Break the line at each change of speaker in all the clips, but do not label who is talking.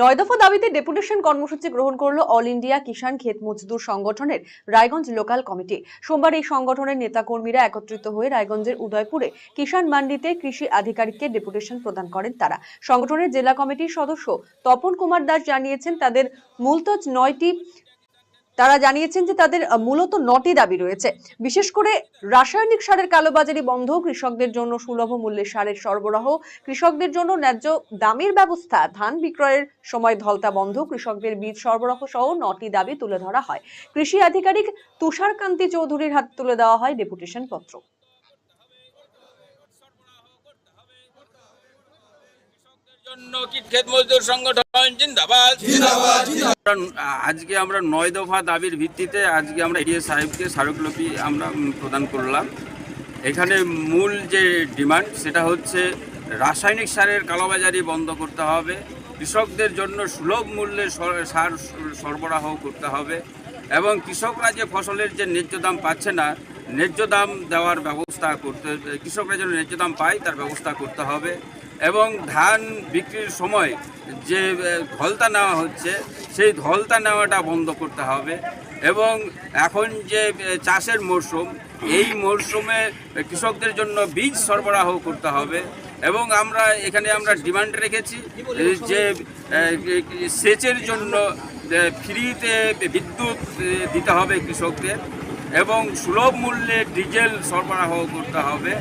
নয় দফা দাবিতে ডেপুটেশন কর্মসূচি গ্রহণ করল অল ইন্ডিয়া কিষাণ ক্ষেত মজদুর সংগঠনের রায়গঞ্জ লোকাল কমিটি। সোমবার এই সংগঠনের নেতাকর্মীরা একত্রিত হয়ে রায়গঞ্জের উদয়পুরে কিষাণ মান্ডিতে কৃষি আধিকারিককে ডেপুটেশন প্রদান করেন তারা। সংগঠনের জেলা কমিটির সদস্য তপন কুমার দাস জানিয়েছেন, তাদের মূলত নয়টি তারা জানিয়েছেন যে তাদের মূলত নটি দাবি রয়েছে। বিশেষ করে রাসায়নিক সারের কালোবাজারি বন্ধ, কৃষকদের জন্য সুলভ মূল্যে সারের সরবরাহ, কৃষকদের জন্য ন্যায্য দামের ব্যবস্থা, ধান বিক্রয়ের সময় ধলতা বন্ধ, কৃষকদের বীজ সরবরাহ সহ নটি দাবি তুলে ধরা হয়। কৃষি আধিকারিক তুষারকান্তি চৌধুরীর হাতে তুলে দেওয়া হয় ডেপুটেশন পত্র।
জন্য খেত মজদুর সংগঠন আজকে আমরা নয় দফা দাবির ভিত্তিতে আজকে আমরা এডিএ সাহেবকে স্মারকলিপি আমরা প্রদান করলাম। এখানে মূল যে ডিমান্ড, সেটা হচ্ছে রাসায়নিক সারের কালোবাজারি বন্ধ করতে হবে। কৃষকদের জন্য সুলভ মূল্যে সার সরবরাহ করতে হবে। এবং কৃষকরা যে ফসলের যে ন্যায্য দাম পাচ্ছে না, ন্যায্য দাম দেওয়ার ব্যবস্থা করতে, কৃষকরা যেন ন্যায্য দাম পায়, তার ব্যবস্থা করতে হবে। এবং ধান বিক্রির সময় যে ধলতা নেওয়া হচ্ছে, সেই ধলতা নেওয়াটা বন্ধ করতে হবে এবং এখন যে চাষের মরশুম, এই মরশুমে কৃষকদের জন্য বীজ সরবরাহ করতে হবে এবং আমরা, এখানে আমরা ডিমান্ড রেখেছি যে সেচের জন্য ফ্রিতে বিদ্যুৎ দিতে হবে কৃষকদের এবং সুলভ মূল্যে ডিজেল সরবরাহ করতে হবে।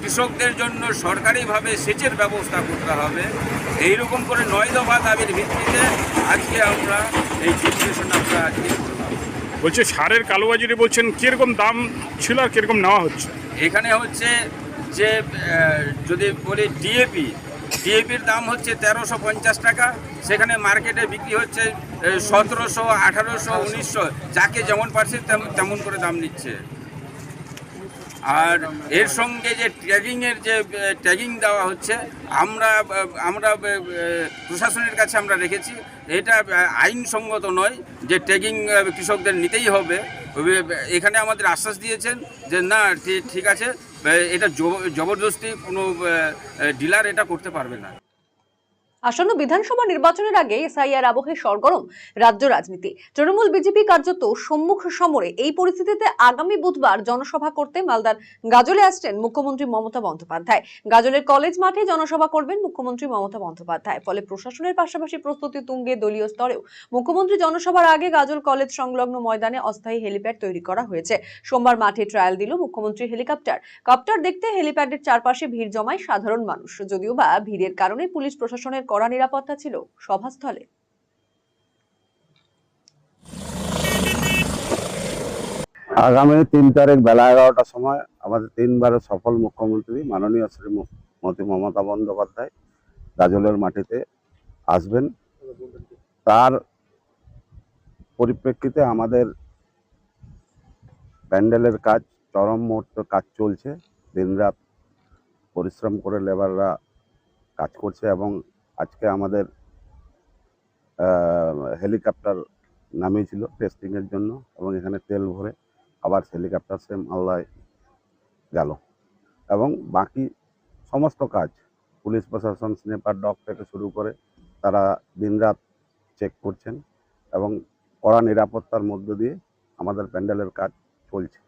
কৃষকদের জন্য সরকারিভাবে সেচের ব্যবস্থা করতে হবে। এইরকম করে নয় দফা দাবির ভিত্তিতে আজকে আমরা এই ডিসিশন আমরা আজকে করলাম।
বলছে সারের কালোবাজারি বলছেন কীরকম দাম ছিল আর কীরকম নেওয়া হচ্ছে?
এখানে হচ্ছে যে যদি বলি ডিএপি ডিএপির দাম হচ্ছে তেরোশো পঞ্চাশ টাকা। সেখানে মার্কেটে বিক্রি হচ্ছে সতেরোশো আঠারোশো উনিশশো যাকে যেমন পারছে তেমন করে দাম নিচ্ছে। আর এর সঙ্গে যে ট্র্যাগিংয়ের যে ট্যাগিং দেওয়া হচ্ছে, আমরা আমরা প্রশাসনের কাছে আমরা রেখেছি। এটা আইনসঙ্গত নয় যে ট্যাগিং কৃষকদের নিতেই হবে। এখানে আমাদের আশ্বাস দিয়েছেন যে, না, ঠিক আছে এটা জব- জবরদস্তি কোনো ডিলার এটা করতে পারবে না।
আসন্ন বিধানসভা নির্বাচনের আগে এসআইআর আবহে সরগরম রাজ্য রাজনীতি। তৃণমূল বিজেপি কার্যত সম্মুখ সমরে এই পরিস্থিতিতে আগামী বুধবার জনসভা করতে মালদার গাজলে আসছেন মুখ্যমন্ত্রী মমতা বন্দ্যোপাধ্যায়। গাজলের কলেজ মাঠে জনসভা করবেন মুখ্যমন্ত্রী মমতা বন্দ্যোপাধ্যায়। ফলে প্রশাসনের পাশাপাশি প্রস্তুতি তুঙ্গে দলীয় স্তরেও। মুখ্যমন্ত্রী জনসভার আগে গাজল কলেজ সংলগ্ন ময়দানে অস্থায়ী হেলিপ্যাড তৈরি করা হয়েছে। সোমবার মাঠে ট্রায়াল দিল মুখ্যমন্ত্রী হেলিকপ্টার। কপ্টার দেখতে হেলিপ্যাডের চারপাশে ভিড় জমায় সাধারণ মানুষ। যদিও বা ভিড়ের কারণে পুলিশ প্রশাসনের কড়া নিরাপত্তা ছিল সভাস্থলে।
আগামী তিন তারিখ বেলা এগারোটার সময় আমাদের তিনবারের সফল মুখ্যমন্ত্রী মাননীয় শ্রীমতী মমতা বন্দ্যোপাধ্যায় গাজলের মাটিতে আসবেন। তার পরিপ্রেক্ষিতে আমাদের প্যান্ডেলের কাজ, চরম মুহূর্ত কাজ চলছে। দিনরাত পরিশ্রম করে লেবাররা কাজ করছে এবং আজকে আমাদের হেলিকপ্টার নামিয়েছিল টেস্টিংয়ের জন্য এবং এখানে তেল ভরে আবার হেলিকপ্টার সেম আল্লায় গেল। এবং বাকি সমস্ত কাজ, পুলিশ, প্রশাসন, স্নেপার, ডগ থেকে শুরু করে তারা দিনরাত চেক করছেন এবং কড়া নিরাপত্তার মধ্য দিয়ে আমাদের প্যান্ডেলের কাজ চলছে।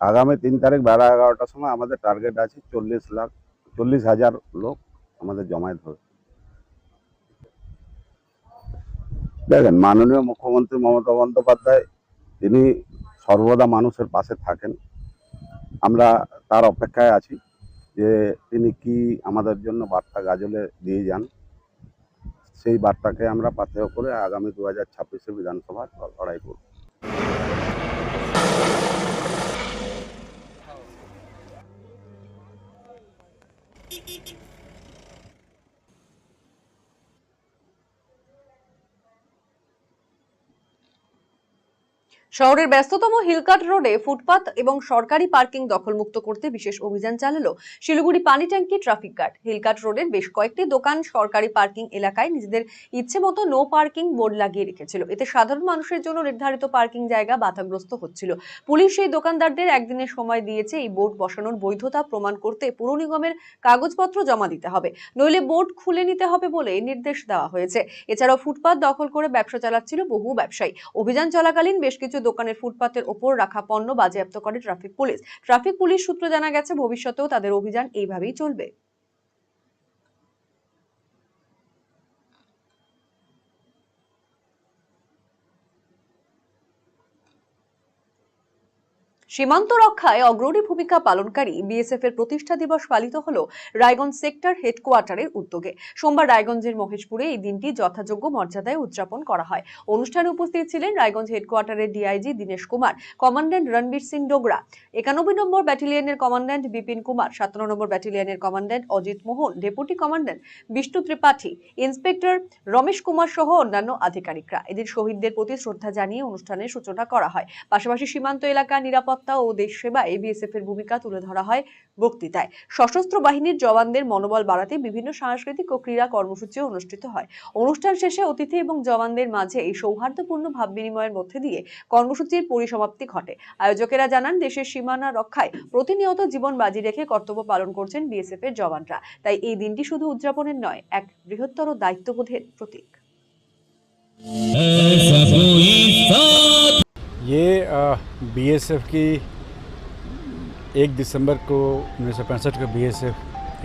আগামী তিন তারিখ বেলা এগারোটার সময় আমাদের টার্গেট আছে চল্লিশ লাখ, চল্লিশ হাজার লোক আমাদের জমায়েত হবে। দেখেন, মাননীয় মুখ্যমন্ত্রী মমতা বন্দ্যোপাধ্যায়, তিনি সর্বদা মানুষের পাশে থাকেন। আমরা তার অপেক্ষায় আছি যে তিনি কি আমাদের জন্য বার্তা গাজলে দিয়ে যান। সেই বার্তাকে আমরা পাথেয় করে আগামী দু হাজার ছাব্বিশে বিধানসভা লড়াই করব।
শহরের ব্যস্ততম হিলকাট রোডে ফুটপাত এবং সরকারি পার্কিং দখলমুক্ত করতে বিশেষ অভিযান চালালো শিলিগুড়ি পানি ট্যাঙ্কি ট্রাফিক গার্ড। হিলকাট রোডের বেশ কয়েকটি দোকান সরকারি পার্কিং এলাকায় নিজেদের ইচ্ছে মতো নো পার্কিং বোর্ড লাগিয়ে রেখেছিল। এতে সাধারণ মানুষের জন্য নির্ধারিত পার্কিং জায়গা বাধাগ্রস্ত হচ্ছিল। পুলিশ সেই দোকানদারদের একদিনের সময় দিয়েছে এই বোর্ড বসানোর বৈধতা প্রমাণ করতে পুর নিগমের কাগজপত্র জমা দিতে হবে। নইলে বোর্ড খুলে নিতে হবে বলে নির্দেশ দেওয়া হয়েছে। এছাড়াও ফুটপাত দখল করে ব্যবসা চালাচ্ছিল বহু ব্যবসায়ী। অভিযান চলাকালীন বেশ কিছু দোকানের ফুটপাতের ওপর রাখা পণ্য বাজেয়াপ্ত করে ট্রাফিক পুলিশ। ট্রাফিক পুলিশ সূত্রে জানা গেছে, ভবিষ্যতেও তাদের অভিযান এইভাবেই চলবে। সীমান্ত রক্ষায় অগ্রণী ভূমিকা পালনকারী বিএসএফ এর প্রতিষ্ঠা দিবস পালিত হল রায়গঞ্জ সেক্টর হেডকোয়ার্টারের উদ্যোগে। সোমবার রায়গঞ্জের মহেশপুরে এই দিনটি যথাযোগ্য মর্যাদায় উদযাপন করা হয়। অনুষ্ঠানে উপস্থিত ছিলেন রায়গঞ্জ হেডকোয়ার্টারের ডিআইজি দীনেশ কুমার, কমান্ড্যান্ট রণবীর সিং ডোগরা, একানব্বই নম্বর ব্যাটালিয়নের কমান্ড্যান্ট বিপিন কুমার, সাতান্ন নম্বর ব্যাটালিয়নের commandant Ajit Mohan, deputy commandant Bishnu Tripathi, inspector Ramesh Kumar সহ অন্যান্য আধিকারিকরা। এদিন শহীদদের প্রতি শ্রদ্ধা জানিয়ে অনুষ্ঠানের সূচনা করা হয়। পাশাপাশি সীমান্ত এলাকা নিরাপত্তা নিরাপত্তা ও দেশ সেবা বিএসএফ এর ভূমিকা তুলে ধরা হয় বক্তৃতায়। সশস্ত্র বাহিনীর জওয়ানদের মনোবল বাড়াতে বিভিন্ন সাংস্কৃতিক ও ক্রীড়া কর্মসূচি অনুষ্ঠিত হয়। অনুষ্ঠান শেষে অতিথি এবং জওয়ানদের মাঝে এই সৌহার্দ্যপূর্ণ ভাব বিনিময়ের মধ্যে দিয়ে কর্মসূচির পরিসমাপ্তি ঘটে। আয়োজকেরা জানান, দেশের সীমানা রক্ষায় প্রতিনিয়ত জীবন বাজি রেখে কর্তব্য পালন করছেন বিএসএফ এর জওয়ানরা। তাই এই দিনটি শুধু উদযাপনের নয়, এক বৃহত্তর দায়িত্ববোধের প্রতীক।
ये बीएसएफ की एक दिसंबर को उन्नीस सौ पैंसठ को बीएसएफ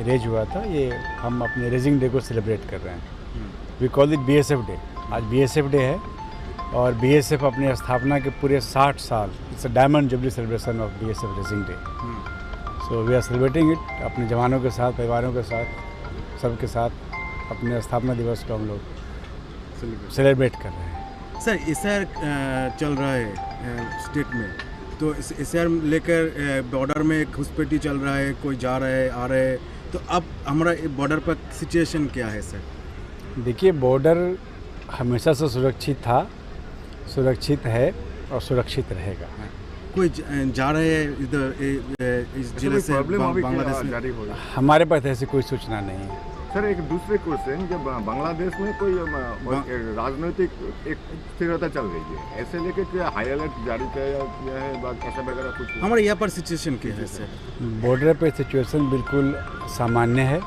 रेज हुआ था। ये हम अपने रेजिंग डे को सेलिब्रेट कर रहे हैं। We call it BSF day आज बीएसएफ डे है और बीएसएफ अपनी स्थापना के पूरे 60 साल it's a diamond jubilee celebration of BSF raising day so we are celebrating it अपने जवानों के साथ परिवारों के साथ सबके साथ अपने स्थापना दिवस को हम लोग सेलिब्रेट कर रहे हैं।
सर एस चल रहा है स्टेट में। तो एस लेकर बॉर्डर में घुसपैठी चल रहा है कोई जा रहा है आ रहा है। तो अब हमारा बॉर्डर पर सिचुएशन क्या है सर?
देखिए बॉर्डर हमेशा से सुरक्षित था सुरक्षित है और सुरक्षित रहेगा।
कोई जा रहे हैं इधर इस ज़िले से बांग्लादेश
हो
हमारे पास ऐसी कोई सूचना नहीं है
है। सर एक दूसरे क्वेश्चन जब बांग्लादेश में कोई अम, राजनीतिक एक स्थिरता चल रही है। ऐसे लेके क्या हाई अलर्ट जारी किया किया है बा- ऐसा वगैरह कुछ
हमारे यहाँ पर सिचुएशन क्या है सर
बॉर्डर पे सिचुएशन बिल्कुल सामान्य है।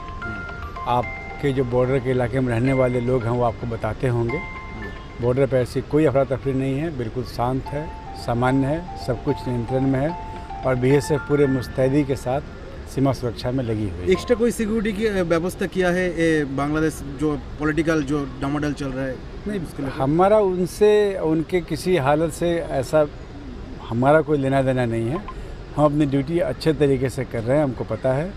आपके जो बॉर्डर के इलाके में रहने वाले लोग हैं वो आपको बताते होंगे। बॉर्डर पर ऐसी कोई अफरा तफरी नहीं है बिल्कुल शांत है सामान्य है सब कुछ नियंत्रण में है। और बीएसएफ पूरे मुस्तैदी के साथ सीमा सुरक्षा में लगी हुई
एक्स्ट्रा कोई सिक्योरिटी की व्यवस्था किया है बांग्लादेश जो पॉलिटिकल जो डामाडल चल रहा है? नहीं उसके लिए
हमारा उनसे उनके किसी हालत से ऐसा हमारा कोई लेना देना नहीं है। हम अपनी ड्यूटी अच्छे तरीके से कर रहे हैं हमको पता है।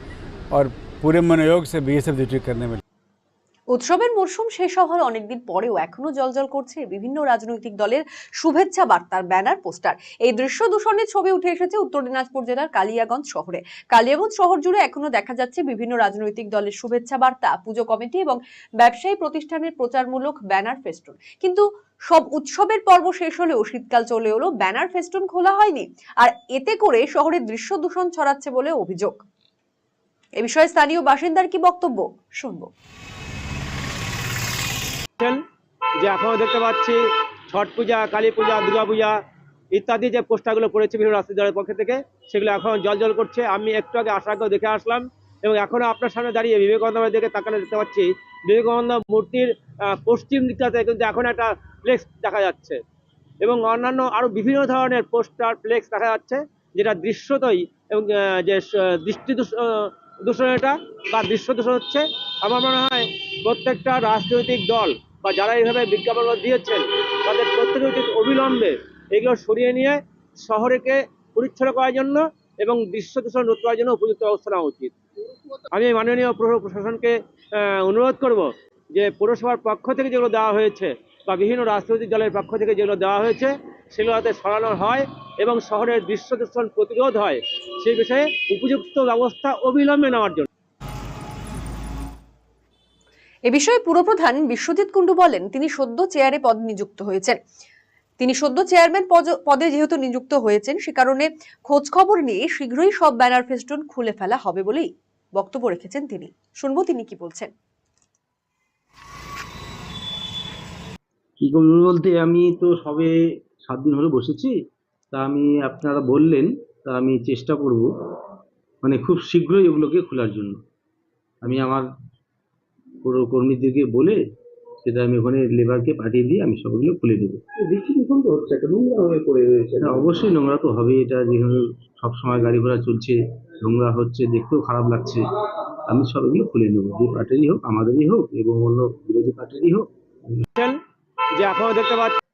और पूरे मनोयोग से बी ड्यूटी करने में
উৎসবের মরশুম শেষ হওয়ার অনেকদিন পরেও এখনও জলজল করছে বিভিন্ন রাজনৈতিক দলের শুভেচ্ছা বার্তার ব্যানার, পোস্টার। এই দৃশ্য দূষণের ছবি উঠে এসেছে উত্তর দিনাজপুর জেলার কালিয়াগঞ্জ শহরে। কালিয়াগঞ্জ শহর জুড়ে এখনও দেখা যাচ্ছে বিভিন্ন রাজনৈতিক দলের শুভেচ্ছা বার্তা, পুজো কমিটি এবং ব্যবসায়ী প্রতিষ্ঠানের প্রচারমূলক ব্যানার ফেস্টুন। কিন্তু সব উৎসবের পর্ব শেষ হলেও শীতকাল চলে এলো, ব্যানার ফেস্টুন খোলা হয়নি। আর এতে করে শহরে দৃশ্য দূষণ ছড়াচ্ছে বলে অভিযোগ। এ বিষয়ে স্থানীয় বাসিন্দার কি বক্তব্য? শুনব।
যে এখনও দেখতে পাচ্ছি ছট পূজা, কালী পূজা, দুর্গা পূজা ইত্যাদি যে পোস্টারগুলো পড়েছে বিভিন্ন রাস্তায় দলের পক্ষ থেকে, সেগুলো এখন জল জল করছে। আমি একটু আগে আগেও দেখে আসলাম এবং এখনও আপনার সামনে দাঁড়িয়ে বিবেকানন্দ দিকে তাকালে দেখতে পাচ্ছি। বিবেকানন্দ মূর্তির পশ্চিম দিকটাতে কিন্তু এখন একটা ফ্লেক্স দেখা যাচ্ছে এবং অন্যান্য আরও বিভিন্ন ধরনের পোস্টার ফ্লেক্স দেখা যাচ্ছে, যেটা দৃশ্যতই এবং যে দৃষ্টি দূষ- দূষণ এটা বা দৃশ্য দূষণ হচ্ছে। আমার মনে হয় প্রত্যেকটা রাজনৈতিক দল বা যারা এইভাবে বিজ্ঞাপন দিয়েছেন, তাদের প্রত্যেকের উচিত অবিলম্বে এগুলো সরিয়ে নিয়ে শহরকে পরিচ্ছন্ন করার জন্য এবং দৃশ্য দূষণ রোধ করার জন্য উপযুক্ত ব্যবস্থা নেওয়া উচিত। আমি মাননীয় প্রশাসনকে অনুরোধ করব যে পৌরসভার পক্ষ থেকে যেগুলো দেওয়া হয়েছে বা বিভিন্ন রাজনৈতিক দলের পক্ষ থেকে যেগুলো দেওয়া হয়েছে, সেগুলো যাতে সরানো হয় এবং শহরের দৃশ্য দূষণ প্রতিরোধ হয়, সেই বিষয়ে উপযুক্ত ব্যবস্থা অবিলম্বে নেওয়ার জন্য।
এ বিষয়ে পুরপ্রধান বিশ্বজিৎ কুণ্ডু বলেন, তিনি সদ্য চেয়ারে পদ নিযুক্ত হয়েছেন। তিনি সদ্য চেয়ারম্যান পদ- যেহেতু নিযুক্ত হয়েছেন, সে কারণে খোঁজ খবর নিয়ে শীঘ্রই সব ব্যানার ফেস্টুন খুলে ফেলা হবে বলেই বক্তব্য রেখেছেন তিনি। শুনব তিনি কি বলছেন।
কি করব বলতে, আমি তো সবে সাত দিন হলো বসেছি, তা আমি আপনারা বললেন, তা আমি চেষ্টা করব মানে খুব শীঘ্রই এগুলোকে খোলার জন্য। আমি আমার কর্মীদেরকে বলে সেটা আমি ওখানে লেবারকে পাঠিয়ে দিয়ে আমি সবগুলো খুলে দেবো। দেখছি এখন তো হচ্ছে? একটা নোংরা হয়ে পড়ে রয়েছে। অবশ্যই নোংরা তো হবে এটা যেখানে সবসময় গাড়ি ঘোড়া চলছে নোংরা হচ্ছে দেখতেও খারাপ লাগছে। আমি সবগুলো খুলে নেব। যে পার্টিরই হোক আমাদেরই হোক এবং অন্য বিরোধী পার্টিরই হোক।
যে আপনারা দেখতে পাচ্ছি